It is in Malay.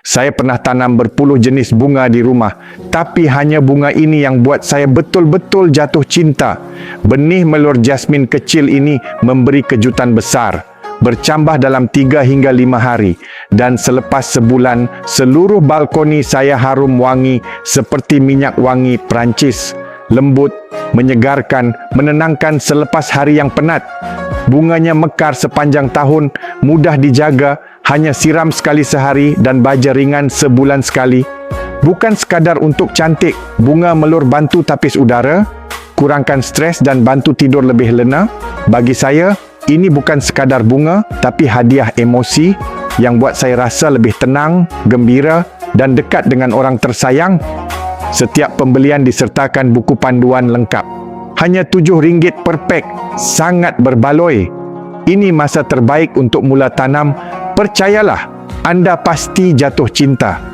Saya pernah tanam berpuluh jenis bunga di rumah, tapi hanya bunga ini yang buat saya betul-betul jatuh cinta. Benih melur jasmin kecil ini memberi kejutan besar. Bercambah dalam tiga hingga lima hari dan selepas sebulan seluruh balkoni saya harum wangi seperti minyak wangi Perancis. Lembut, menyegarkan, menenangkan selepas hari yang penat. Bunganya mekar sepanjang tahun, mudah dijaga, hanya siram sekali sehari dan baja ringan sebulan sekali. Bukan sekadar untuk cantik, bunga melur bantu tapis udara, kurangkan stres dan bantu tidur lebih lena. Bagi saya, ini bukan sekadar bunga tapi hadiah emosi yang buat saya rasa lebih tenang, gembira dan dekat dengan orang tersayang. Setiap pembelian disertakan buku panduan lengkap. Hanya RM7 per pek, sangat berbaloi. Ini masa terbaik untuk mula tanam. Percayalah, anda pasti jatuh cinta.